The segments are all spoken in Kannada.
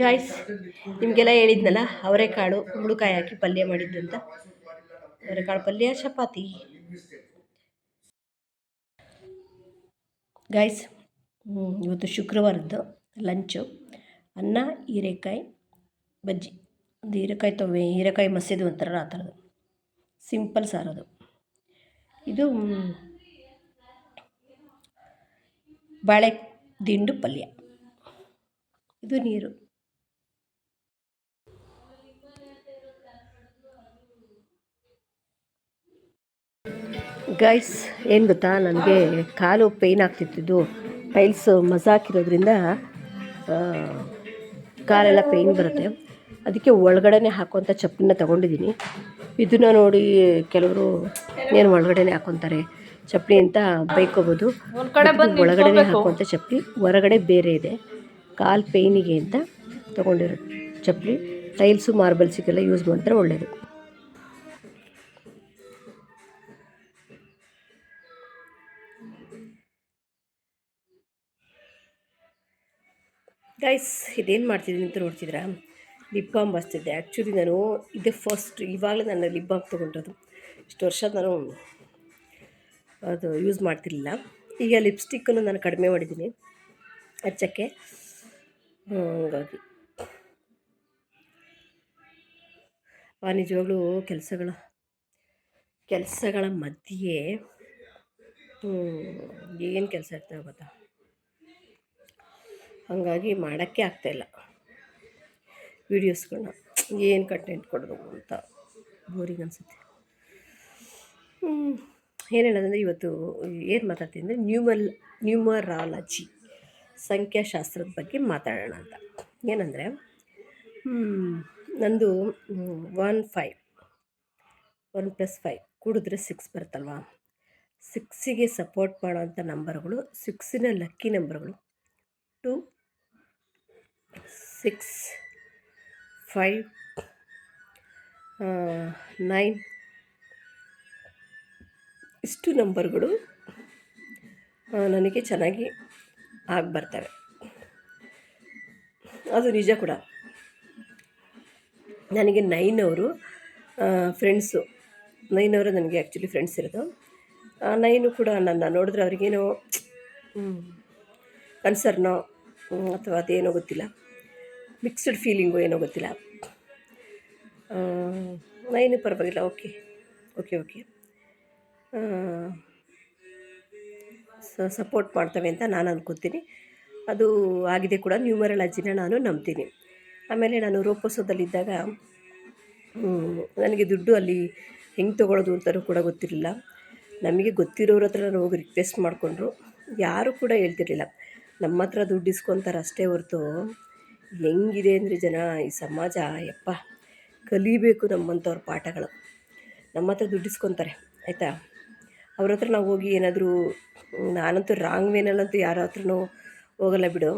ಗಾಯ್ಸ್ ನಿಮಗೆಲ್ಲ ಹೇಳಿದ್ನಲ್ಲ ಅವರೆಕಾಳು ಹುಳುಕಾಯಿ ಹಾಕಿ ಪಲ್ಯ ಮಾಡಿದ್ದು ಅಂತ ಅವರೆಕಾಳು ಪಲ್ಯ ಚಪಾತಿ. ಗಾಯ್ಸ್ ಇವತ್ತು ಶುಕ್ರವಾರದ್ದು ಲಂಚು. ಅನ್ನ ಹೀರೆಕಾಯಿ ಬಜ್ಜಿ. ಒಂದು ಹೀರೆಕಾಯಿ ತೊವೆ ಹೀರೆಕಾಯಿ ಮಸೀದು ಅಂತಾರಲ್ಲ ಆ ಥರದ್ದು. ಸಿಂಪಲ್ ಸಾರದು ಇದು ಬಾಳೆ ದಿಂಡು ಪಲ್ಯ. ಇದು ನೀರು. ಗೈಸ್ ಏನು ಗೊತ್ತಾ? ನನಗೆ ಕಾಲು ಪೇಯ್ನ್ ಆಗ್ತಿತ್ತಿದ್ದು ಟೈಲ್ಸ್ ಮಜಾ ಹಾಕಿರೋದ್ರಿಂದ ಆ, ಕಾಲೆಲ್ಲ ಪೇಯ್ನ್ ಬರುತ್ತೆ. ಅದಕ್ಕೆ ಒಳಗಡೆ ಹಾಕುವಂಥ ಚಪ್ಪಲಿನ ತೊಗೊಂಡಿದ್ದೀನಿ. ಇದನ್ನು ನೋಡಿ ಕೆಲವರು ಏನು ಒಳಗಡೆನೆ ಹಾಕೊತಾರೆ? ಚಪ್ಪಲಿ ಅಂತ ಬೈಕೋಬೋದು. ಒಳಗಡೆ ಒಳಗಡೆನೆ ಹಾಕುವಂಥ ಚಪ್ಪಲಿ ಹೊರಗಡೆ ಬೇರೆ ಇದೆ. ಕಾಲು ಪೇಯ್ನಿಗೆ ಅಂತ ತೊಗೊಂಡಿರೋ ಚಪ್ಪಲಿ. ಟೈಲ್ಸು ಮಾರ್ಬಲ್ಸಿಗೆಲ್ಲ ಯೂಸ್ ಮಾಡಿದ್ರೆ ಒಳ್ಳೆಯದು ಗೈಸ್ ಇದೇನು ಮಾಡ್ತಿದ್ದೀನಿ ಅಂತ ನೋಡ್ತಿದ್ರಾ ಲಿಪ್ ಬಾಮ್ ಬಸ್ತಿದ್ದೆ ಆ್ಯಕ್ಚುಲಿ ನಾನು ಇದೇ ಫಸ್ಟ್ ಇವಾಗಲೇ ನಾನು ಲಿಪ್ ಬಾಮ್ ತೊಗೊಂಡಿರೋದು. ಇಷ್ಟು ವರ್ಷ ನಾನು ಅದು ಯೂಸ್ ಮಾಡ್ತಿರ್ಲಿಲ್ಲ. ಈಗ ಲಿಪ್ಸ್ಟಿಕ್ಕನ್ನು ನಾನು ಕಡಿಮೆ ಮಾಡಿದ್ದೀನಿ. ಹಚ್ಚಕ್ಕೆ ಹಂಗಾಗಿ. ವಾಣಿಜ್ಯಗಳು ನಿಜವಾಗ್ಲೂ ಕೆಲಸಗಳ ಕೆಲಸಗಳ ಮಧ್ಯೆ ಏನು ಕೆಲಸ ಇರ್ತವೆ ಗೊತ್ತಾ? ಹಾಗಾಗಿ ಮಾಡೋಕ್ಕೆ ಆಗ್ತಾಯಿಲ್ಲ ವೀಡಿಯೋಸ್ಗಳನ್ನ ಏನು ಕಂಟೆಂಟ್ ಕೊಡಬೇಕು ಅಂತ ಬೋರಿಂಗ್ ಅನಿಸುತ್ತೆ. ಏನು ಹೇಳೋದಂದರೆ ಇವತ್ತು ಏನು ಮಾತಾಡ್ತೀನಿ ಅಂದರೆ ನ್ಯೂಮಲ್, ನ್ಯೂಮರಾಲಜಿ. ಸಂಖ್ಯಾಶಾಸ್ತ್ರದ ಬಗ್ಗೆ ಮಾತಾಡೋಣ ಅಂತ. ಏನಂದರೆ ನಂದು one five one plus five ಕೂಡಿದ್ರೆ six ಬರುತ್ತಲ್ವಾ? ಸಿಕ್ಸಿಗೆ ಸಪೋರ್ಟ್ ಮಾಡೋವಂಥ ನಂಬರ್ಗಳು ಸಿಕ್ಸಿನ ಲಕ್ಕಿ ನಂಬರ್ಗಳು ಟು ಸಿಕ್ಸ್ ಫೈವ್ ನೈನ್ ಇಷ್ಟು ನಂಬರ್ಗಳು ನನಗೆ ಚೆನ್ನಾಗಿ ಆಗಿ ಬರ್ತವೆ ಅದು ನಿಜ ಕೂಡ. ನನಗೆ ನೈನ್ ಅವರು ಫ್ರೆಂಡ್ಸು ನೈನ್ ಅವರು ನನಗೆ ಆ್ಯಕ್ಚುಲಿ ಫ್ರೆಂಡ್ಸ್ ಇರೋದು. ನೈನು ಕೂಡ ನನ್ನ ನೋಡಿದ್ರೆ ಅವ್ರಿಗೇನೋ ಕನ್ಸರ್ನೋ ಅಥವಾ ಅದೇನೋ ಗೊತ್ತಿಲ್ಲ. ಮಿಕ್ಸ್ಡ್ ಫೀಲಿಂಗು ಏನೋ ಗೊತ್ತಿಲ್ಲ. ನೈನು ಪರವಾಗಿಲ್ಲ ಓಕೆ ಓಕೆ ಓಕೆ ಸಪೋರ್ಟ್ ಮಾಡ್ತವೆ ಅಂತ ನಾನು ಅಂದ್ಕೊತೀನಿ ಅದು ಆಗಿದೆ ಕೂಡ ನ್ಯೂಮರಲಜಿನ ನಾನು ನಂಬ್ತೀನಿ. ಆಮೇಲೆ ನಾನು ರೂಪೋತ್ಸವದಲ್ಲಿದ್ದಾಗ ನನಗೆ ದುಡ್ಡು ಅಲ್ಲಿ ಹೆಂಗೆ ತೊಗೊಳೋದು ಅಂತಲೂ ಕೂಡ ಗೊತ್ತಿರಲಿಲ್ಲ. ನಮಗೆ ಗೊತ್ತಿರೋರ ಹತ್ರ ನಾನು ಹೋಗಿ ರಿಕ್ವೆಸ್ಟ್ ಮಾಡಿಕೊಂಡ್ರು. ಯಾರೂ ಕೂಡ ಹೇಳ್ತಿರಲಿಲ್ಲ. ನಮ್ಮ ಹತ್ರ ದುಡ್ಡು ಇಸ್ಕೊತಾರೆ ಅಷ್ಟೇ ಹೊರತು ಹೆಂಗಿದೆ ಅಂದರೆ ಜನ ಈ ಸಮಾಜ, ಯಪ್ಪ, ಕಲಿಬೇಕು ನಮ್ಮಂಥವ್ರ ಪಾಠಗಳು. ನಮ್ಮ ಹತ್ರ ದುಡ್ಡು ಇಸ್ಕೊತಾರೆ, ಆಯಿತಾ? ಅವ್ರ ಹತ್ರ ನಾವು ಹೋಗಿ ಏನಾದರೂ ನಾನಂತೂ ರಾಂಗ್ ವೇನಲ್ಲಂತೂ ಯಾರ ಹತ್ರನೂ ಹೋಗಲ್ಲ ಬಿಡು.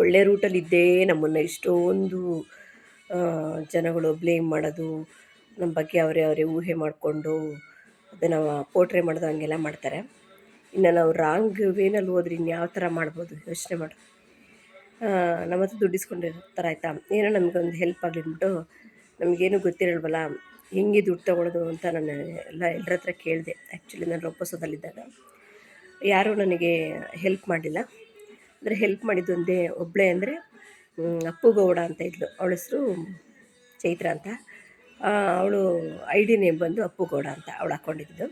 ಒಳ್ಳೆ ರೂಟಲ್ಲಿದ್ದೇ ನಮ್ಮನ್ನು ಇಷ್ಟೊಂದು ಜನಗಳು ಬ್ಲೇಮ್ ಮಾಡೋದು ನಮ್ಮ ಬಗ್ಗೆ ಅವರೇ ಅವರೇ ಊಹೆ ಮಾಡಿಕೊಂಡು ಅದನ್ನು ಪೋಟ್ರೆ ಮಾಡೋದು ಹಂಗೆಲ್ಲ ಮಾಡ್ತಾರೆ. ಇನ್ನು ನಾವು ರಾಂಗ್ ವೇನಲ್ಲಿ ಹೋದ್ರೆ ಇನ್ಯಾವ ಥರ ಮಾಡ್ಬೋದು? ಯೋಚನೆ ಮಾಡಿ. ನಮ್ಮ ಹತ್ರ ದುಡ್ಡಿಸ್ಕೊಂಡಿರ್ತಾರೆ ಆಯಿತಾ? ಏನೋ ನಮಗೊಂದು ಹೆಲ್ಪ್ ಆಗಲಿ ಅಂದ್ಬಿಟ್ಟು ನಮಗೇನು ಗೊತ್ತಿರಲ್ವಲ್ಲ? ಹೆಂಗೆ ದುಡ್ಡು ತಗೊಳೋದು ಅಂತ ನಾನು ಎಲ್ಲ ಎಲ್ಲರ ಹತ್ರ ಕೇಳಿದೆ. ಆ್ಯಕ್ಚುಲಿ ನಾನು ರೊಪ್ಪಸೋದಲ್ಲಿದ್ದಾಗ ಯಾರೂ ನನಗೆ ಹೆಲ್ಪ್ ಮಾಡಲಿಲ್ಲ ಅಂದರೆ ಹೆಲ್ಪ್ ಮಾಡಿದ್ದೊಂದೇ ಒಬ್ಬಳೇ ಅಂದರೆ ಅಪ್ಪು ಗೌಡ ಅಂತ ಇದ್ಲು. ಅವಳ ಹೆಸರು ಚೈತ್ರ ಅಂತ. ಅವಳು ಐ ಡಿ ನೇಮ್ ಬಂದು ಅಪ್ಪು ಗೌಡ ಅಂತ ಅವಳು ಹಾಕ್ಕೊಂಡಿದ್ದು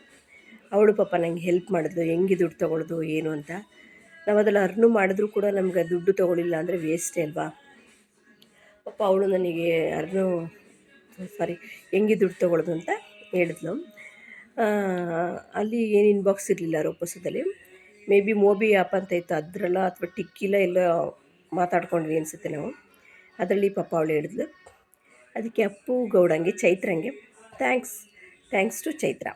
ಅವಳು ಪಾಪ ನಂಗೆ ಹೆಲ್ಪ್ ಮಾಡಿದ್ಲು. ಹೆಂಗೆ ದುಡ್ಡು ತೊಗೊಳೋದು, ಏನು ಅಂತ. ನಾವು ಅದೆಲ್ಲ ಅರ್ನು ಮಾಡಿದ್ರೂ ಕೂಡ ನಮ್ಗೆ ದುಡ್ಡು ತೊಗೊಳಿಲ್ಲ ಅಂದರೆ ವೇಸ್ಟೇ ಅಲ್ವಾ. ಪಾಪ ಅವಳು ನನಗೆ ಅರ್ನು ಸಾರಿ ಹೆಂಗೆ ದುಡ್ಡು ತೊಗೊಳೋದು ಅಂತ ಹೇಳಿದ್ಲು. ಅಲ್ಲಿ ಏನು ಇನ್ಬಾಕ್ಸ್ ಇರಲಿಲ್ಲ ರೂಪಸದಲ್ಲಿ. ಮೇ ಬಿ ಮೋಬಿ ಆ್ಯಪ್ ಅಂತ ಇತ್ತು. ಅದರಲ್ಲ ಅಥವಾ ಟಿಕ್ಕಿಲ್ಲ ಎಲ್ಲ ಮಾತಾಡ್ಕೊಂಡ್ವಿ ಅನಿಸುತ್ತೆ ನಾವು. ಅದರಲ್ಲಿ ಪಪ್ಪ ಅವಳು ಹೇಳಿದ್ಲು. ಅದಕ್ಕೆ ಅಪ್ಪು, ಗೌಡಂಗೆ, ಚೈತ್ರಂಗೆ ಥ್ಯಾಂಕ್ಸ್ ಥ್ಯಾಂಕ್ಸ್ ಟು ಚೈತ್ರ.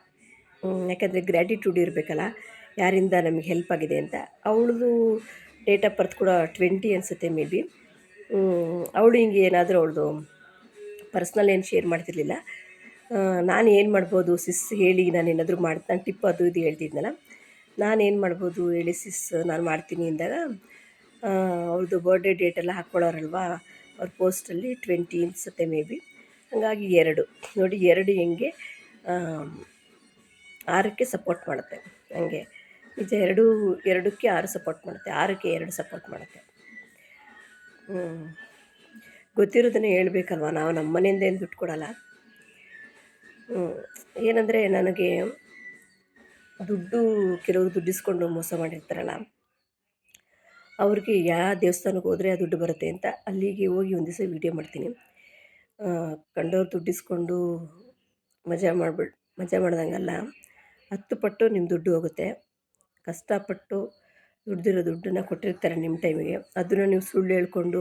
ಯಾಕಂದರೆ ಗ್ರ್ಯಾಟಿಟ್ಯೂಡ್ ಇರಬೇಕಲ್ಲ. ಯಾರಿಂದ ನಮಗೆ ಹೆಲ್ಪ್ ಆಗಿದೆ ಅಂತ. ಅವಳದು ಡೇಟ್ ಆಫ್ ಬರ್ತ್ ಕೂಡ ಟ್ವೆಂಟಿ ಅನಿಸುತ್ತೆ ಮೇ ಬಿ ಅವಳು ಹಿಂಗೆ ಏನಾದರೂ ಅವಳದು ಪರ್ಸ್ನಲ್ ಏನು ಶೇರ್ ಮಾಡ್ತಿರ್ಲಿಲ್ಲ. ನಾನು ಏನು ಮಾಡ್ಬೋದು, ಸಿಸ್ ಹೇಳಿ ನಾನು ಏನಾದರೂ ಮಾಡಿ ನಾನು ಟಿಪ್ ಅದು ಇದು ಹೇಳ್ತಿದ್ನಲ್ಲ. ನಾನು ಏನು ಮಾಡ್ಬೋದು ಹೇಳಿ ಸಿಸ್, ನಾನು ಮಾಡ್ತೀನಿ ಅಂದಾಗ ಅವ್ರದ್ದು ಬರ್ಡೇ ಡೇಟೆಲ್ಲ ಹಾಕ್ಕೊಳ್ಳೋರಲ್ವಾ, ಅವ್ರ ಪೋಸ್ಟಲ್ಲಿ ಟ್ವೆಂಟಿ ಅನ್ಸುತ್ತೆ ಮೇ ಬಿ ಹಾಗಾಗಿ ಎರಡು. ನೋಡಿ ಎರಡು ಹೆಂಗೆ ಆರಕ್ಕೆ ಸಪೋರ್ಟ್ ಮಾಡುತ್ತೆ. ಹಂಗೆ. ನಿಜ ಎರಡು, ಎರಡಕ್ಕೆ ಆರು ಸಪೋರ್ಟ್ ಮಾಡುತ್ತೆ. ಆರಕ್ಕೆ ಎರಡು ಸಪೋರ್ಟ್ ಮಾಡುತ್ತೆ. ಹ್ಞೂ ಗೊತ್ತಿರೋದನ್ನೇ ಹೇಳ್ಬೇಕಲ್ವ? ನಾವು ನಮ್ಮ ಮನೆಯಿಂದ ಏನು ದುಡ್ಡು ಕೊಡಲ್ಲ. ಏನಂದರೆ ನನಗೆ ದುಡ್ಡು ಕೆಲವರು ದುಡ್ಡಿಸ್ಕೊಂಡು ಮೋಸ ಮಾಡಿರ್ತಾರಲ್ಲ, ಅವ್ರಿಗೆ ಯಾವ ದೇವಸ್ಥಾನಕ್ಕೆ ಹೋದರೆ ಆ ದುಡ್ಡು ಬರುತ್ತೆ ಅಂತ ಅಲ್ಲಿಗೆ ಹೋಗಿ ಒಂದು ದಿವಸ ವೀಡಿಯೋ ಮಾಡ್ತೀನಿ. ಕಂಡವ್ರು ದುಡ್ಡಿಸ್ಕೊಂಡು ಮಜಾ ಮಾಡಿಬಿಡ್, ಮಜಾ ಮಾಡ್ದಂಗಲ್ಲ, ಹತ್ತು ಪಟ್ಟು ನಿಮ್ಮ ದುಡ್ಡು ಹೋಗುತ್ತೆ. ಕಷ್ಟಪಟ್ಟು ದುಡ್ದಿರೋ ದುಡ್ಡನ್ನು ಕೊಟ್ಟಿರ್ತಾರೆ ನಿಮ್ಮ ಟೈಮಿಗೆ ಅದನ್ನು ನೀವು ಸುಳ್ಳು ಹೇಳ್ಕೊಂಡು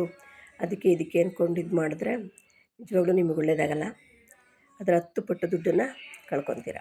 ಅದಕ್ಕೆ ಇದಕ್ಕೆ ಅಂದ್ಕೊಂಡು ಇದು ಮಾಡಿದ್ರೆ ನಿಜವಾಗ್ಲೂ ನಿಮಗೆ ಒಳ್ಳೆಯದಾಗಲ್ಲ ಅದರ ಹತ್ತು ಪಟ್ಟು ದುಡ್ಡನ್ನು ಕಳ್ಕೊತೀರ.